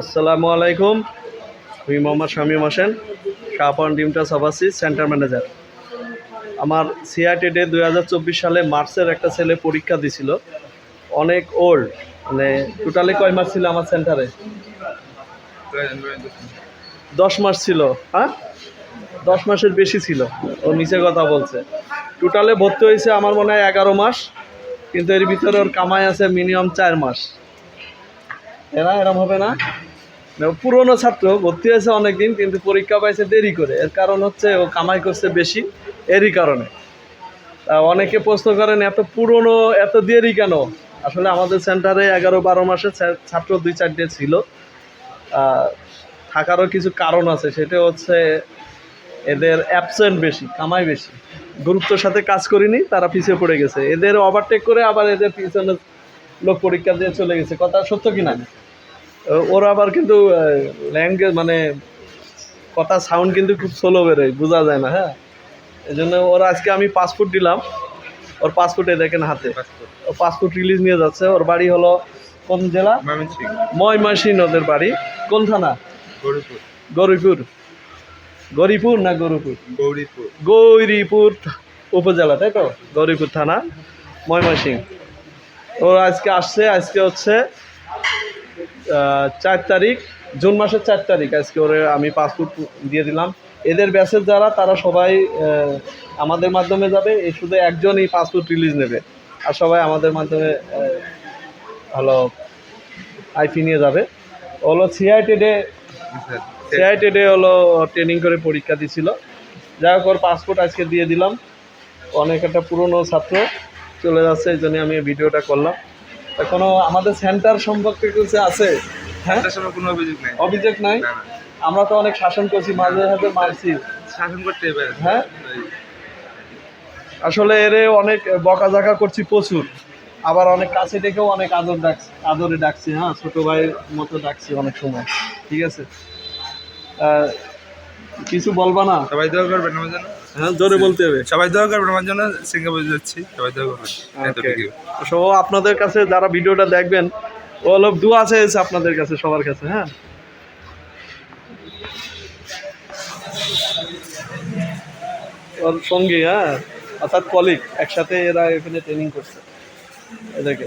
আসসালামু আলাইকুম। আমি মোহাম্মদ শামীম হোসেন শাহপান ডিমটা সভাসিস সেন্টার ম্যানেজার। আমার সিআইটি ডে দুই হাজার চব্বিশ সালে মার্চের একটা ছেলে পরীক্ষা দিছিল। অনেক ওল্ড মানে টোটালি কয় মাস ছিল আমার সেন্টারে? দশ মাস ছিল হ্যাঁ? দশ মাসের বেশি ছিল, ও নিচে কথা বলছে। টোটালে ভর্তি হয়েছে আমার মনে হয় এগারো মাস, কিন্তু এর ভিতরে ওর কামাই আছে মিনিমাম চার মাস। এরা এরম হবে না। না, পুরনো ছাত্র ভর্তি হয়েছে অনেকদিন কিন্তু পরীক্ষা পাইছে দেরি করে। এর কারণ হচ্ছে ও কামাই করছে বেশি এরই কারণে। অনেকে প্রশ্ন করেন এত পুরনো এত দেরি কেন? আসলে আমাদের সেন্টারে এগারো বারো মাসে ছাত্র দুই চারটে ছিল। থাকারও কিছু কারণ আছে। সেটা হচ্ছে এদের অ্যাবসেন্ট বেশি কামাই বেশি। গুরুত্বর সাথে কাজ করিনি তারা পিছিয়ে পড়ে গেছে। এদের ওভারটেক করে আবার এদের পিছনে লোক পরীক্ষা দিয়ে চলে গেছে। কথা সত্য কিনা? ও- ওরা আবার কিন্তু ল্যাঙ্গুয়েজ মানে কথা সাউন্ড কিন্তু খুব স্লো বেরোয় বোঝা যায় না হ্যাঁ? এই জন্য ওর আজকে আমি পাসপোর্ট দিলাম। ওর পাসপোর্টে দেখেন হাতে। ও পাসপোর্ট রিলিজ নিয়ে যাচ্ছে। ওর বাড়ি হলো কোন জেলা? ময়মাসিন ওদের বাড়ি। কোন থানা? গৌরীপুর। গৌরীপুর। না গৌরীপুর? গৌরীপুর। গৌরীপুর উপজেলা তাই তো? গৌরীপুর থানা ময়মনসিং ও আজকে আসছে, আজকে হচ্ছে চার তারিখ, জুন মাসের চার তারিখ আজকে ওরে আমি পাসপোর্ট দিয়ে দিলাম। এদের ব্যাচের যারা, তারা সবাই আমাদের মাধ্যমে যাবে এই শুধু একজনই পাসপোর্ট রিলিজ নেবে। আর সবাই আমাদের মাধ্যমে হলো আইপি নিয়ে যাবে। হলো সিআইটি ডে সিআইটি ডে হলো ট্রেনিং করে পরীক্ষা দিছিল। যাই হোক, ওর পাসপোর্ট আজকে দিয়ে দিলাম। অনেক একটা পুরনো ছাত্র। চলে যাচ্ছে এই জন্য আমি ভিডিওটা করলাম। এখনও আমাদের সেন্টার সম্পর্কে কিছু আছে? হ্যাঁ? কোনো অভিযোগ নেই। অভিযোগ নাই। আমরা তো অনেক শাসন করছি মাঝে মাঝে মারছি। শাসন করতে হ্যাঁ? আসলে এরে অনেক বকাঝাকা করছি প্রচুর। আবার অনেক কাছে ডেকেও অনেক আদর ডাকছি আদরে ডাকছি হ্যাঁ? ছোট ভাইয়ের মতো ডাকছি অনেক সময়। ঠিক আছে? কিছু বলবা না? সবাই দোয়া করবেন আমার জন্য। হ্যাঁ জোরে বলতে হবে। সবাই দোয়া করবেন আমার জন্য সিঙ্গাপুর যাচ্ছি সবাই দোয়া করবেন। সো আপনাদের কাছে যারা ভিডিওটা দেখবেন ও হলো দোয়া চেয়েছে আপনাদের কাছে সবার কাছে হ্যাঁ? ওর সঙ্গী হ্যাঁ? অর্থাৎ কলিগ একসাথে এরা এখানে ট্রেনিং করছে। এদেরকে